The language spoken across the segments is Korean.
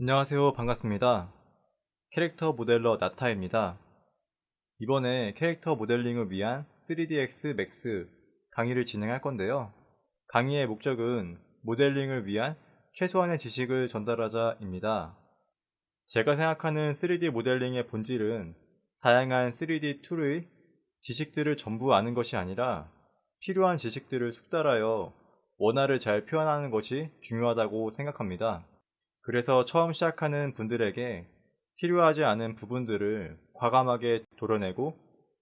안녕하세요. 반갑습니다. 캐릭터 모델러 나타입니다. 이번에 캐릭터 모델링을 위한 3ds max 강의를 진행할 건데요. 강의의 목적은 모델링을 위한 최소한의 지식을 전달하자입니다. 제가 생각하는 3D 모델링의 본질은 다양한 3D 툴의 지식들을 전부 아는 것이 아니라 필요한 지식들을 숙달하여 원화를 잘 표현하는 것이 중요하다고 생각합니다. 그래서 처음 시작하는 분들에게 필요하지 않은 부분들을 과감하게 도려내고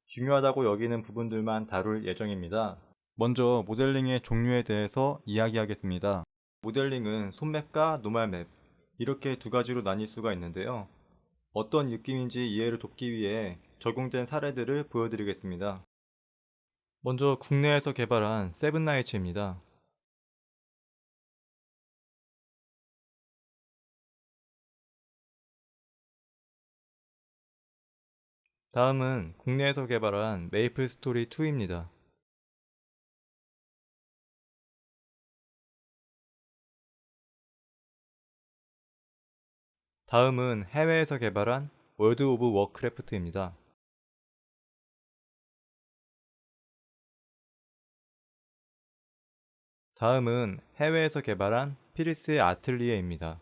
중요하다고 여기는 부분들만 다룰 예정입니다. 먼저 모델링의 종류에 대해서 이야기하겠습니다. 모델링은 손맵과 노말맵 이렇게 두 가지로 나뉠 수가 있는데요. 어떤 느낌인지 이해를 돕기 위해 적용된 사례들을 보여드리겠습니다. 먼저 국내에서 개발한 세븐나이츠입니다. 다음은 국내에서 개발한 메이플 스토리 2입니다. 다음은 해외에서 개발한 월드 오브 워크래프트입니다. 다음은 해외에서 개발한 피리스의 아틀리에입니다.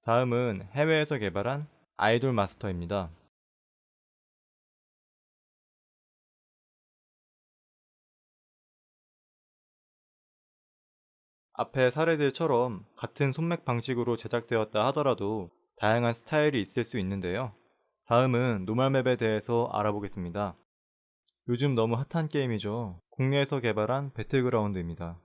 다음은 해외에서 개발한 아이돌 마스터입니다. 앞의 사례들처럼 같은 손맥 방식으로 제작되었다 하더라도 다양한 스타일이 있을 수 있는데요. 다음은 노말맵에 대해서 알아보겠습니다. 요즘 너무 핫한 게임이죠. 국내에서 개발한 배틀그라운드입니다.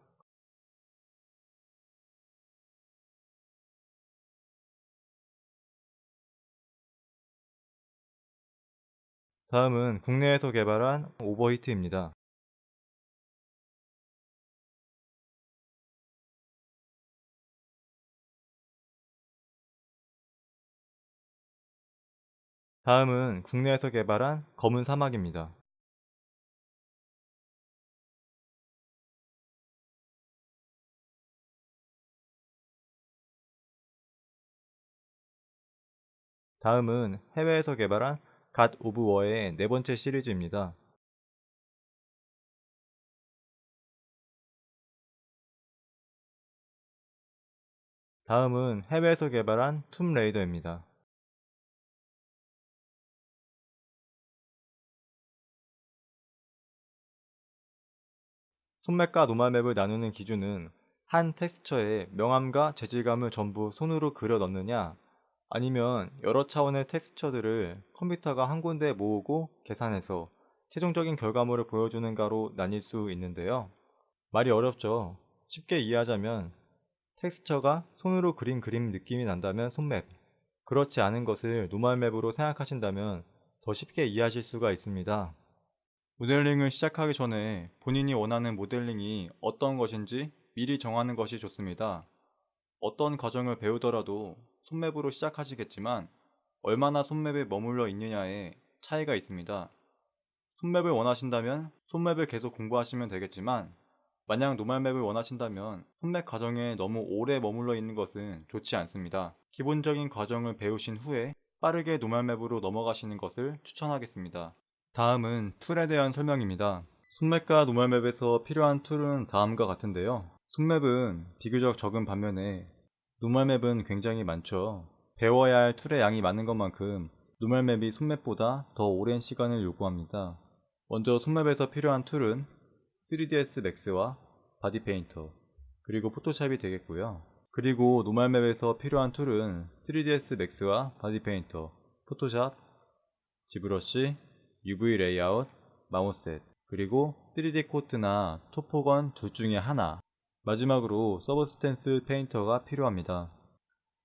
다음은 국내에서 개발한 오버히트입니다. 다음은 국내에서 개발한 검은 사막입니다. 다음은 해외에서 개발한 갓 오브 워의 네 번째 시리즈입니다. 다음은 해외에서 개발한 툼 레이더입니다. 손맵과 노말맵을 나누는 기준은 한 텍스처의 명암과 재질감을 전부 손으로 그려 넣느냐 아니면 여러 차원의 텍스처들을 컴퓨터가 한 군데 모으고 계산해서 최종적인 결과물을 보여주는가로 나뉠 수 있는데요. 말이 어렵죠. 쉽게 이해하자면 텍스처가 손으로 그린 그림 느낌이 난다면 손맵, 그렇지 않은 것을 노말맵으로 생각하신다면 더 쉽게 이해하실 수가 있습니다. 모델링을 시작하기 전에 본인이 원하는 모델링이 어떤 것인지 미리 정하는 것이 좋습니다. 어떤 과정을 배우더라도 손맵으로 시작하시겠지만 얼마나 손맵에 머물러 있느냐에 차이가 있습니다. 손맵을 원하신다면 손맵을 계속 공부하시면 되겠지만 만약 노말맵을 원하신다면 손맵 과정에 너무 오래 머물러 있는 것은 좋지 않습니다. 기본적인 과정을 배우신 후에 빠르게 노말맵으로 넘어가시는 것을 추천하겠습니다. 다음은 툴에 대한 설명입니다. 손맵과 노말맵에서 필요한 툴은 다음과 같은데요. 손맵은 비교적 적은 반면에 노말맵은 굉장히 많죠. 배워야 할 툴의 양이 많은 것만큼 노말맵이 손맵보다 더 오랜 시간을 요구합니다. 먼저 손맵에서 필요한 툴은 3ds max와 바디 페인터 그리고 포토샵이 되겠고요. 그리고 노말맵에서 필요한 툴은 3ds max와 바디 페인터, 포토샵, 지브러시, UV 레이아웃, 마우셋, 그리고 3D 코트나 토포건 둘 중에 하나 마지막으로 서브스텐스 페인터가 필요합니다.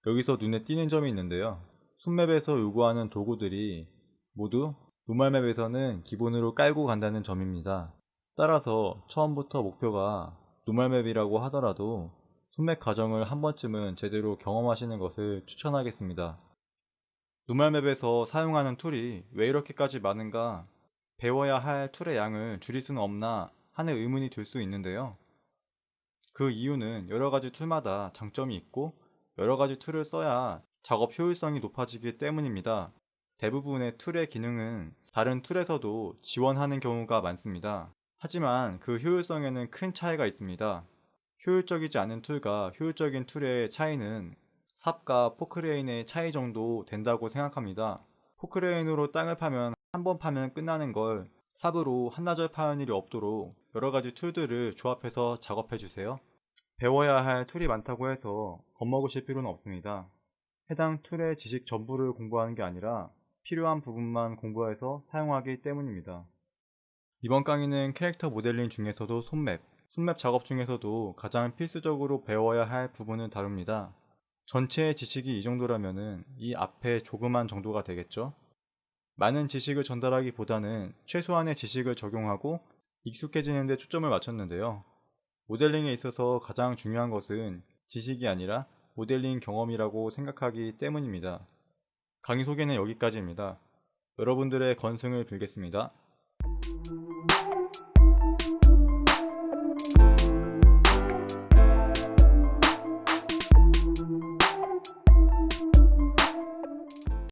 여기서 눈에 띄는 점이 있는데요. 손맵에서 요구하는 도구들이 모두 노말맵에서는 기본으로 깔고 간다는 점입니다. 따라서 처음부터 목표가 노말맵이라고 하더라도 손맵 과정을 한 번쯤은 제대로 경험하시는 것을 추천하겠습니다. 노말맵에서 사용하는 툴이 왜 이렇게까지 많은가 배워야 할 툴의 양을 줄일 수는 없나 하는 의문이 들 수 있는데요. 그 이유는 여러 가지 툴마다 장점이 있고 여러 가지 툴을 써야 작업 효율성이 높아지기 때문입니다. 대부분의 툴의 기능은 다른 툴에서도 지원하는 경우가 많습니다. 하지만 그 효율성에는 큰 차이가 있습니다. 효율적이지 않은 툴과 효율적인 툴의 차이는 삽과 포크레인의 차이 정도 된다고 생각합니다. 포크레인으로 땅을 파면 한 번 파면 끝나는 걸 삽으로 한나절 파는 일이 없도록 여러 가지 툴들을 조합해서 작업해 주세요. 배워야 할 툴이 많다고 해서 겁먹으실 필요는 없습니다. 해당 툴의 지식 전부를 공부하는 게 아니라 필요한 부분만 공부해서 사용하기 때문입니다. 이번 강의는 캐릭터 모델링 중에서도 손맵, 손맵 작업 중에서도 가장 필수적으로 배워야 할 부분을 다룹니다. 전체의 지식이 이 정도라면 이 앞에 조그만 정도가 되겠죠? 많은 지식을 전달하기보다는 최소한의 지식을 적용하고 익숙해지는 데 초점을 맞췄는데요. 모델링에 있어서 가장 중요한 것은 지식이 아니라 모델링 경험이라고 생각하기 때문입니다. 강의 소개는 여기까지입니다. 여러분들의 건승을 빌겠습니다.